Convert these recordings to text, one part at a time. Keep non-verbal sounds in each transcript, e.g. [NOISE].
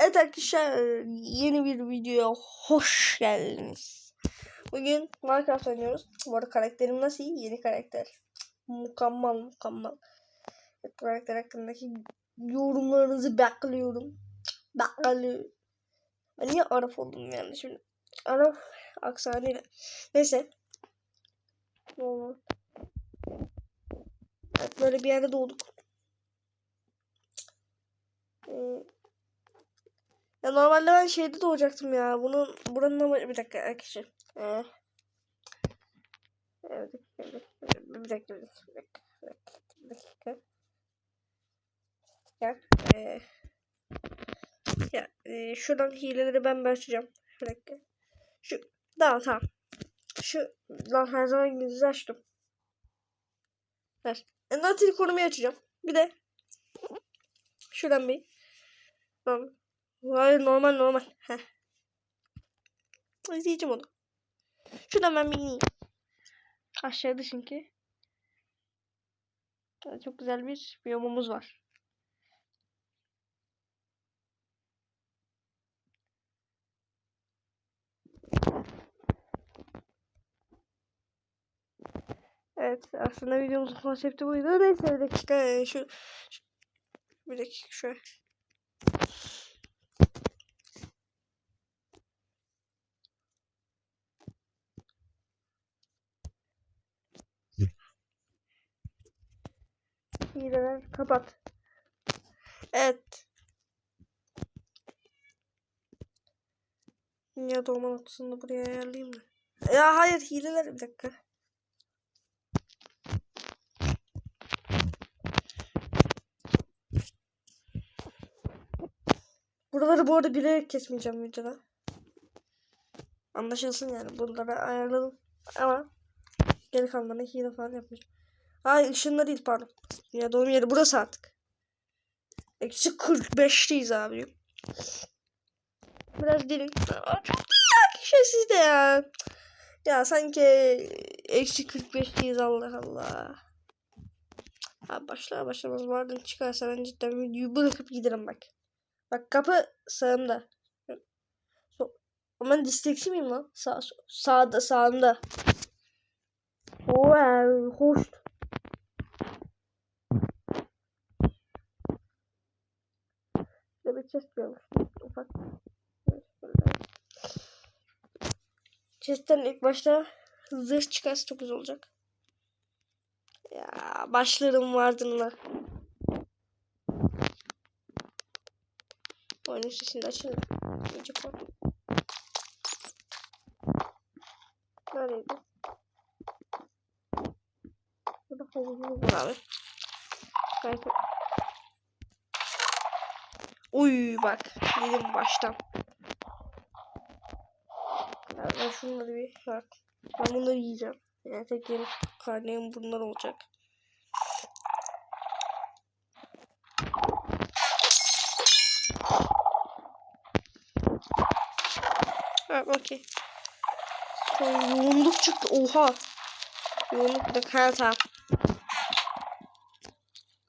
Evet arkadaşlar yeni bir videoya hoş geldiniz. Bugün Minecraft oynuyoruz. Bu arada karakterim nasıl iyi? Yeni karakter. Mükemmel mükemmel. Evet, bu karakter hakkındaki yorumlarınızı bekliyorum. Bekliyorum. Ben niye Arap oldum yani şimdi? Arap aksanıyla. Neyse. Evet, böyle bir yerde doğduk. Ee, ya normalde ben şeyde doğacaktım ya. Bunun buranın ama bir dakika arkadaşlar. Ee, evet, bir dakika, bir dakika, bir dakika, bir dakika, dakika. Ya, ee, ya ee, şuradan hileleri ben bir açacağım. Bir dakika. Şu, tamam tamam. Şu, lan her zaman gibi açtım. Ver. Endertil konumu açacağım. Bir de şuradan bir. Tamam. Hayır normal normal. Heh. İzleyeceğim onu. Şuradan ben bir ineyim. Aşağıda çünkü. Çok güzel bir biyomumuz var. Evet aslında videomuzun konsepti buydu. Neyse bir dakika şu, şu bir dakika şöyle. Hileler kapat. Evet. Ya doğma noktasını buraya ayarlayayım mı? Ya hayır hileler bir dakika. Buraları bu arada bilerek kesmeyeceğim videoda. Anlaşılsın yani. Bunları ayarladım. Ama geri kalanlarına hile falan yapmayacağım. Hayır ışınlar değil pardon. Ya doğum yeri burası artık. Eksi 45'teyiz abi. Biraz gelin. Çok ya kişi sizde ya. Ya sanki eksi 45'teyiz Allah Allah. Abi başlar başlamaz vardı çıkarsa ben cidden videoyu bırakıp giderim bak. Bak kapı sağımda. So Ama ben disleksi miyim lan? Sağ, sağda sağımda. Wow, hoş. Bir chest görmüştüm. Ufak. Chest'ten ilk başta zırh çıkarsa çok güzel olacak. Ya başlarım vardığına. Oyunun sesini de açın. İyice koy. Neredeydi? Burada havuzumuz var abi. Gayet Uy bak dedim baştan. Ya ben şunları bir bak. Ben bunları yiyeceğim. Yani tek yeni karneyim bunlar olacak. Ha okey. Yoğunluk çıktı. Oha. Yoğunluk da ha tamam.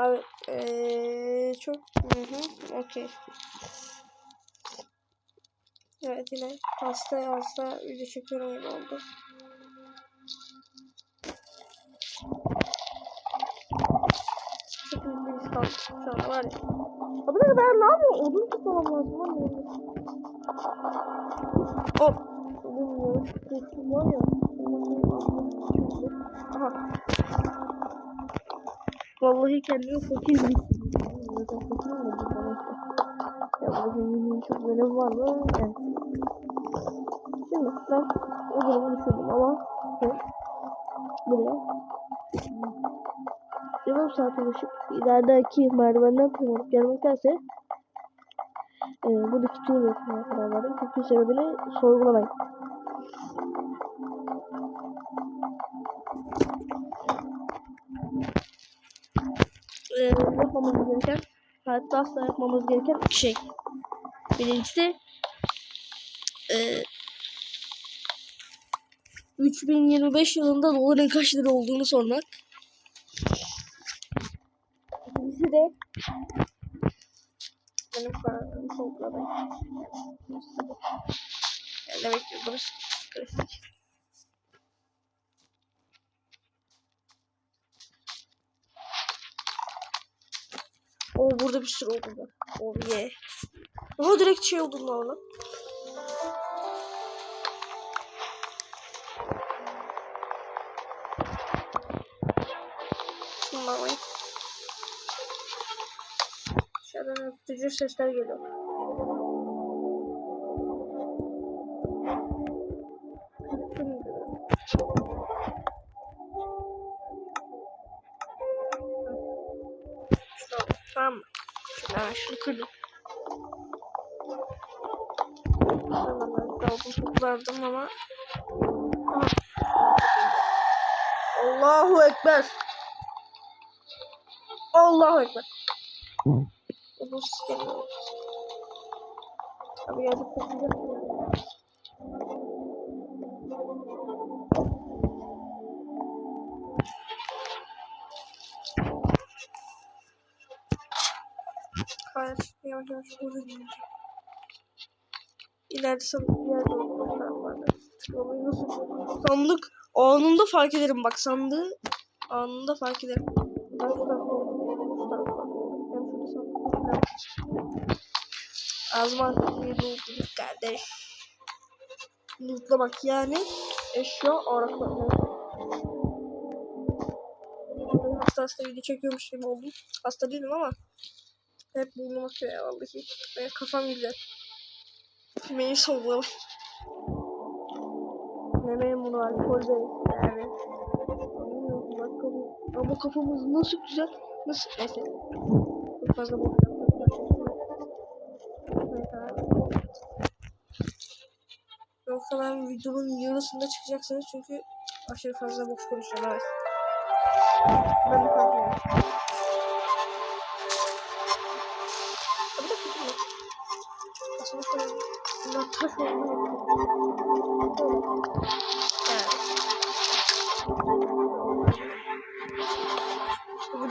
Abi ee, çok hı hı okey. Evet yine hasta hasta video çekiyorum öyle oldu. Çok bir kaldı şu an var ya. Abi ne kadar ne yapıyor? Odun tutmam lazım benim. Hop. Odun ya. Kurşun var ya. Aha. Vallahi kendimi fakir. Ya bu zenginin çok önemi var mı? Evet. Şimdi ben o durumu düşürdüm ama ben buraya yarım saat ulaşıp ilerideki merdivenden tırmanıp gelmektense e, buradaki tüm yapmaya karar verdim. Çünkü sebebini sorgulamayın. E, yapmamız gereken hayatta asla yapmamız gereken iki şey. Birincisi e, 3025 yılında doların kaç lira olduğunu sormak. İkincisi de benim ben. Yani ne bekliyordunuz? Oo burada bir sürü oldu var. Oh yeah. Aha direkt şey oldu lan lan. Şundan. Dışarıdan öpücü sesler geliyor. Hemen şunu kırdım. Toplardım ama. Aha. Allahu Ekber. Allahu Ekber. Bu sistemi Abi geldi Hayır yavaş yavaş gideceğim İleride sandık bir yerde olmalı. Nasıl Sandık anında fark ederim bak sandığı anında fark ederim. Azman bir kardeş. Lootlamak yani eşya araklamak. Hasta hasta video çekiyormuş gibi oldum. Hasta değilim ama hep burnum akıyor ya vallahi. Ve kafam güzel. Beni soğuyor. Ne memuru alkol değil yani. Ama kafamız nasıl güzel. Nasıl neyse. Çok fazla boş Yoksa ben videonun yarısında çıkacaksınız çünkü aşırı fazla boş konuşuyorum evet. Ben de farkındayım. Aslında şöyle bunlar taş olmalı. Bu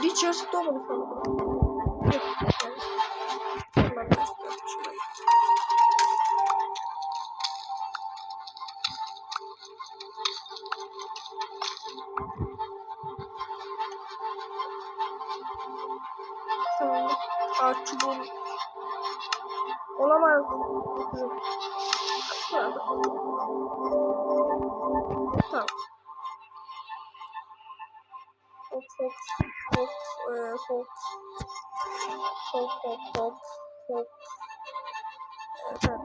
Olamaz. Tamam. Tamam. Hop hop hop e, hop hop hop hop hop Evet.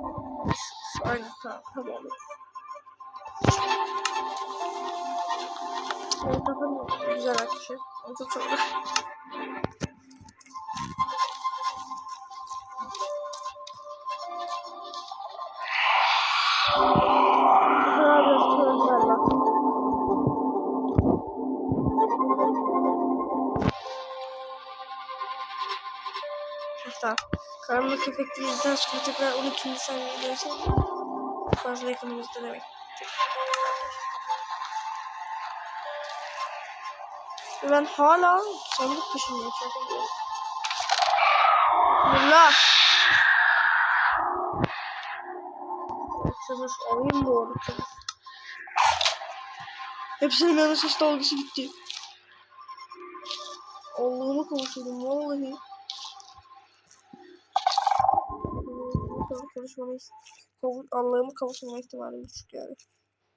Aynen tamam tamam. Evet bakın güzel arkadaşlar. Çok çok Hatta karanlık köpek değildikten sonra tekrar 12. saniye gelirse fazla yakınımızda demek. Ve ben hala sandık peşindeyim. Bismillah. Çadır alayım bu arada. Hepsinin yanı ses dalgası gitti. Allah'ıma kavuşuyorum vallahi. Kavuşmama kavu Allah'ıma kavuşmama ihtimali düşük yani.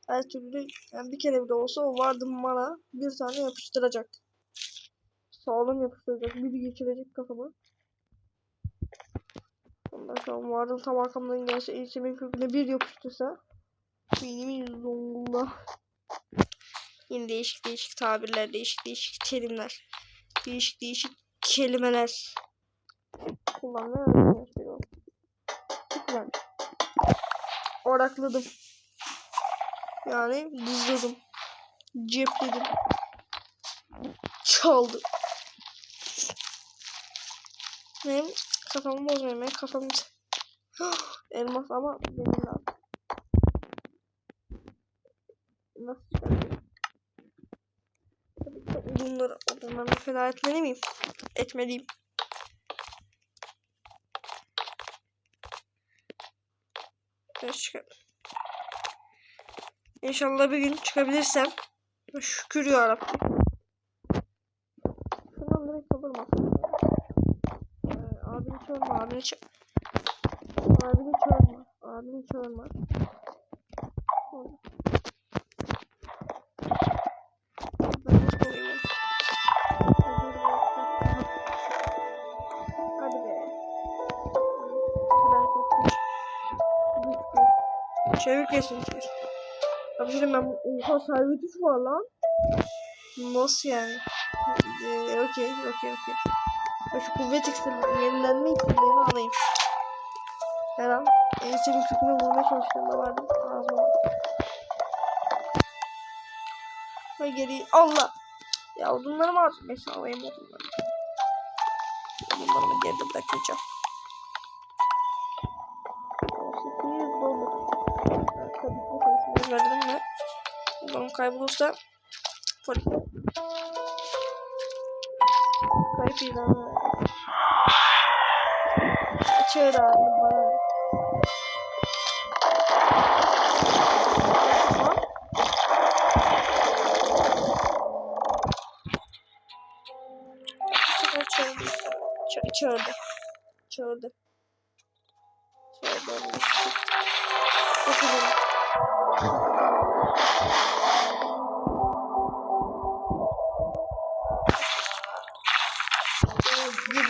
Her türlü yani bir kere bile olsa o vardım bana bir tane yapıştıracak. Sağlam yapıştıracak. Biri geçirecek kafama. Ondan sonra vardım tam arkamdan gelse ilçemin köküne bir yapıştırsa benim zongulla. Yine değişik değişik tabirler, değişik değişik terimler, değişik değişik kelimeler kullanmaya öğreniyorum. Güzel. Orakladım. Yani dızladım. Cepledim. Çaldım. Benim kafamı bozmayayım. Benim kafam [GASPS] elmas ama benim lazım. Nasıl odunları, odunlarını feda etmeli miyim? Etmeliyim. Çık. İnşallah bir gün çıkabilirsem. Şükür yarabbim. Şundan direkt alırım aslında. Ee, abini çağırma, abini çağır. Abini çağırma, abini çağırma. Çevik yesin ki. Abi şimdi ben oha servet 3 var lan. Nasıl yani? Ee, okey okey okey. Ben şu kuvvet iksiri yenilenme iksirlerini alayım. Her an ensemin köküne vurmaya çalıştığımda vardı. Ağzıma. Ve geri Allah. Ya odunları mı artık? Neyse alayım odunları. Odunlarımı geride bırakacağım. Odunum kaybolursa polis. Kayıp ilanı. Açıyor abi bana. Çağırdı. Ça- Çağırdı. Çağırdı. Çağırdı.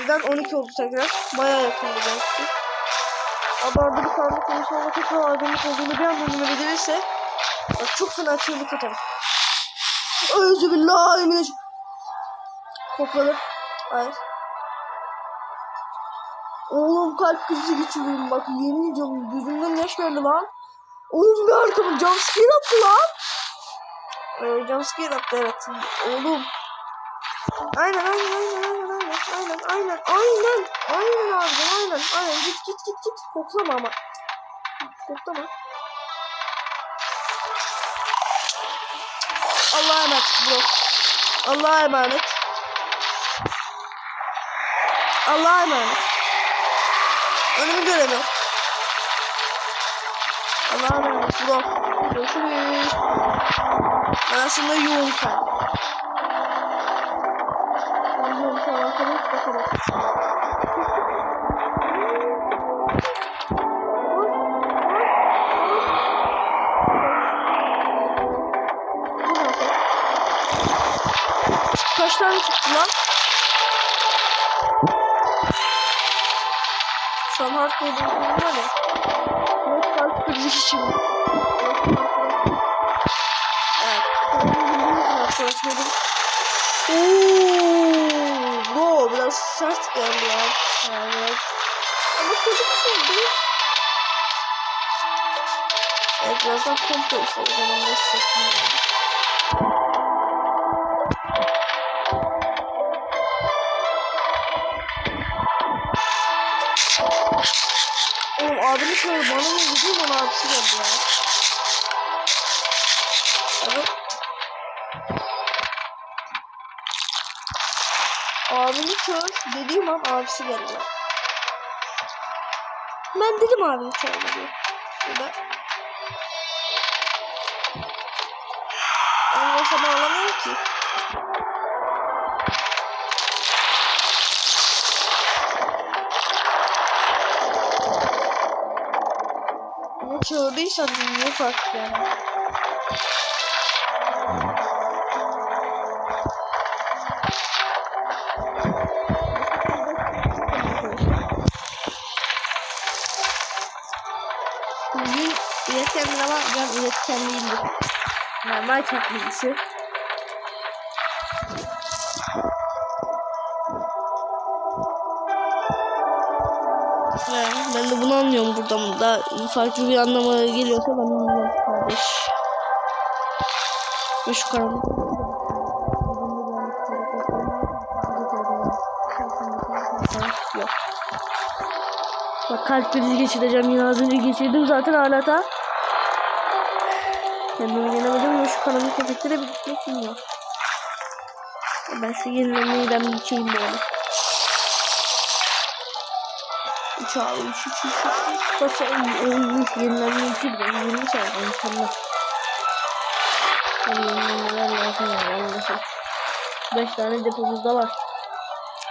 7'den 12 oldu tekrar. Bayağı yakındı belki. Ama bir tane konuşmama tekrar aydınlık olduğunu bir anda önüme gelirse bak çok fena çığlık atarım. Özübillahimineş. Kokladım. Hayır. Oğlum kalp krizi geçiriyorum bak yemin ediyorum gözümden yaş geldi lan. Oğlum bir arkamı jumpscare attı lan. Ee, jumpscare attı evet. Oğlum. Aynen aynen aynen aynen aynen aynen abi aynen aynen. Git git git git. Koklama ama. Koklama. Allah'a emanet bro. Allah'a emanet. Allah'a emanet. Önümü göremiyorum. Allah'a emanet bro. Görüşürüz. Ben aslında yoğun kalp Hiç bakalım Kaç tane çıktı lan? Şu an hardcore Evet birazdan komple işte o zaman ne hissetmiyorum. Oğlum abini şöyle bana mı gidiyor bana abisi geldi ya. Evet. Abini çağır dediğim an abisi geldi. Ben dedim abini çağırma diye. Şurada. Ben başa bağlamıyorum ki. Ne çağırdıysan niye farklı yani. Bugün üretken bir ama ben. Normal bilgisi. Yani ben de bunu anlıyorum buradan. Daha farklı bir anlama geliyorsa ben anlıyorum kardeş. Ve şu karanlık. Bak kalp krizi geçireceğim yine az önce geçirdim zaten hala da. Kendimi yenemedim kanımı tepettirebilecek mi yok. Ben şu yenilemeyden bir şeyim böyle. 3 abi 3 3 3 3 Kaç en oyunmuş yenilenme 2 bir de 20 sayfa insanlar. Yani yenilenmeler lazım ya vallahi. 5 tane depomuzda var.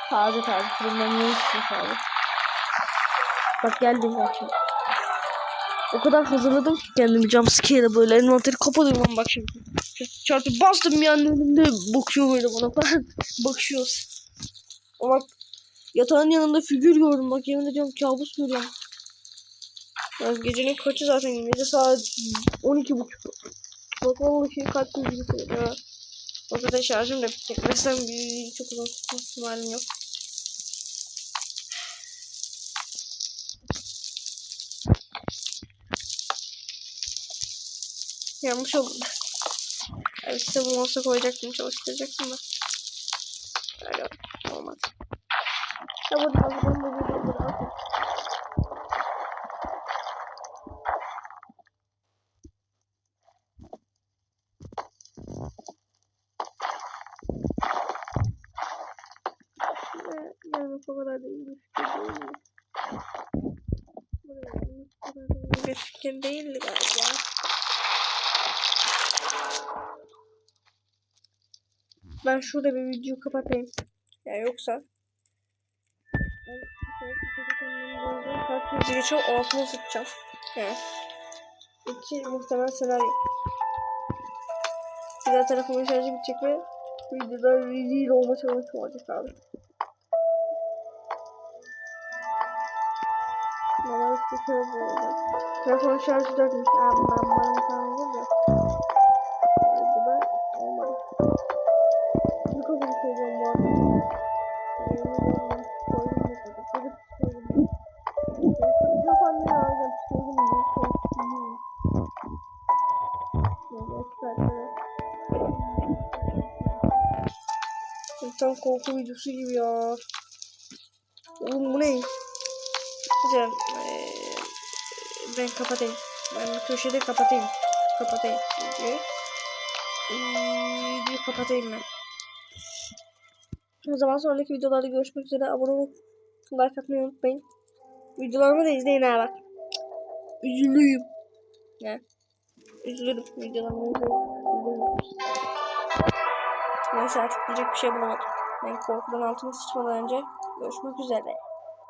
Taze taze. Bundan ne istiyorsun abi? Bak geldi. Bak şimdi. O kadar hazırladım ki kendimi jumpscare'e böyle envanteri kapatıyorum lan bak şimdi. Çarpı bastım anda önümde bakıyor böyle bana falan. [LAUGHS] Bakışıyoruz. O bak yatağın yanında figür gördüm bak yemin ediyorum kabus görüyorum. Yani gecenin kaçı zaten gece saat 12 buçuk. Bak vallahi kalp krizi geçiriyor. O zaten şarjım da bitecek. Mesela çok uzun tutma ihtimalim yok. Yanlış oldu. Evet kitabı olsa koyacaktım çalıştıracaktım da. Öyle olmadı. Ya burada burada burada burada. Yani bu kadar bir fikir değil. Buraya gelmek bu kadar da iyi bir fikir değildi galiba. Ben şurada bir video kapatayım. Ya yoksa ben kalp geçiyor altıma sıkacağım. He. İki muhtemel senaryo. Daha telefonun şarjı bitecek ve videoda rezil olma challenge olacak abi. Bana bir şey bu arada. Telefonun şarjı dörtmüş. Aa, ben bana Tam korku videosu gibi ya. Oğlum bu ne? Güzel. Ee, ben kapatayım. Ben köşede kapatayım. Kapatayım videoyu. Videoyu kapatayım ben. O zaman sonraki videolarda görüşmek üzere. Abone olup like atmayı unutmayın. Videolarımı da izleyin ha bak. Üzülüyüm. Ne? Üzülürüm. Videolarımı izleyin. Neyse artık diyecek bir şey bulamadım. Ben korkudan altıma sıçmadan önce görüşmek üzere.